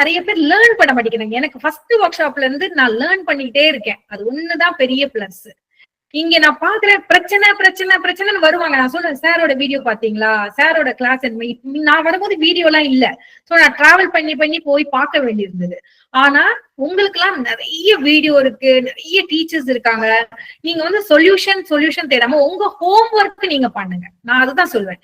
நிறைய பேர் லேர்ன் பண்ண மாட்டேங்கிறாங்க. எனக்கு ஃபர்ஸ்ட் ஒர்க் ஷாப்ல இருந்து நான் லேர்ன் பண்ணிக்கிட்டே இருக்கேன். அது ஒண்ணுதான் பெரிய பிளஸ் இங்க நான் பாக்குறேன் பிரச்சனை பிரச்சனை பிரச்சனைன்னு வருவாங்க. நான் சொல்றேன் சாரோட வீடியோ பாத்தீங்களா சாரோட கிளாஸ் நான் வரும்போது வீடியோ எல்லாம் இல்ல. சோ நான் டிராவல் பண்ணி பண்ணி போய் பார்க்க வேண்டியிருந்தது. ஆனா உங்களுக்கு எல்லாம் நிறைய வீடியோ இருக்கு. நிறைய டீச்சர்ஸ் இருக்காங்க. நீங்க வந்து சொல்யூஷன் சொல்யூஷன் தேடாம உங்க ஹோம் ஒர்க் நீங்க பண்ணுங்க. நான் அதுதான் சொல்வேன்.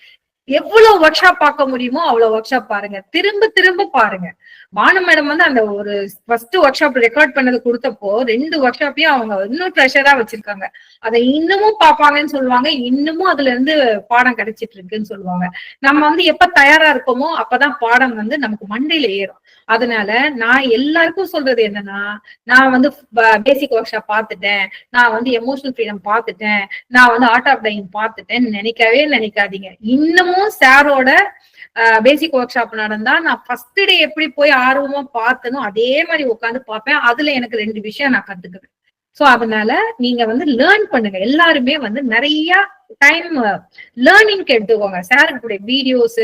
எவ்வளவு ஒர்க் ஷாப் பார்க்க முடியுமோ அவ்வளவு ஒர்க் ஷாப் பாருங்க. திரும்ப திரும்ப பாருங்க. பானு மேடம் வந்து அந்த ஒரு ஃபர்ஸ்ட் ஒர்க் ஷாப் ரெக்கார்ட் பண்ணது கொடுத்தப்போ ரெண்டு ஒர்க் ஷாப்பையும் அவங்க இன்னும் ப்ரெஷரா வச்சிருக்காங்க. அதை இன்னமும் பார்ப்பாங்கன்னு சொல்லுவாங்க. இன்னமும் அதுல இருந்து பாடம் கிடைச்சிட்டு இருக்குன்னு சொல்லுவாங்க. நம்ம வந்து எப்ப தயாரா இருக்கோமோ அப்பதான் பாடம் வந்து நமக்கு மண்டையில ஏறும். அதனால நான் எல்லாருக்கும் சொல்றது என்னன்னா நான் வந்து பேசிக் ஒர்க் ஷாப் பார்த்துட்டேன். நான் வந்து எமோஷனல் ஃப்ரீடம் பார்த்துட்டேன். நான் வந்து ஆர்ட் ஆஃப் டைம் பார்த்துட்டேன்னு நினைக்கவே நினைக்காதீங்க. இன்னமும் சாரோட பேசிக் ஒர்க் ஷாப் நடந்தா நான் ஃபர்ஸ்ட் டே எப்படி போய் ஆர்வமா பார்த்தனும் அதே மாதிரி உட்காந்து பார்ப்பேன். அதுல எனக்கு ரெண்டு விஷயம் நான் கத்துக்குவேன். சோ அதனால நீங்க வந்து லேர்ன் பண்ணுங்க. எல்லாருமே வந்து நிறைய டைம் லேர்னிங்க்கு எடுத்துக்கோங்க. சாருடைய வீடியோஸ்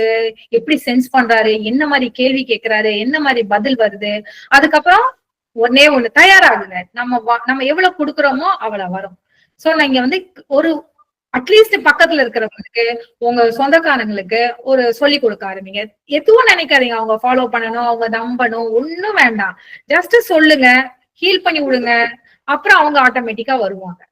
எப்படி சென்ஸ் பண்றாரு என்ன மாதிரி கேள்வி கேட்கிறாரு என்ன மாதிரி பதில் வருது அதுக்கப்புறம் ஒன்னே ஒண்ணு தயாராகுங்க. நம்ம நம்ம எவ்வளவு கொடுக்குறோமோ அவ்வளவு வரும். சோ நீங்க வந்து ஒரு அட்லீஸ்ட் பக்கத்துல இருக்கிறவங்களுக்கு உங்க சொந்தக்காரங்களுக்கு ஒரு சொல்லி கொடுக்க ஆரம்பிங்க. எதுவும் நினைக்காதீங்க. அவங்க ஃபாலோ பண்ணணும் அவங்க நம்பணும். ஒண்ணும் வேண்டாம். ஜஸ்ட் சொல்லுங்க. ஹீல் பண்ணி விடுங்க. அப்புறம் அவங்க ஆட்டோமேட்டிக்கா வருவாங்க.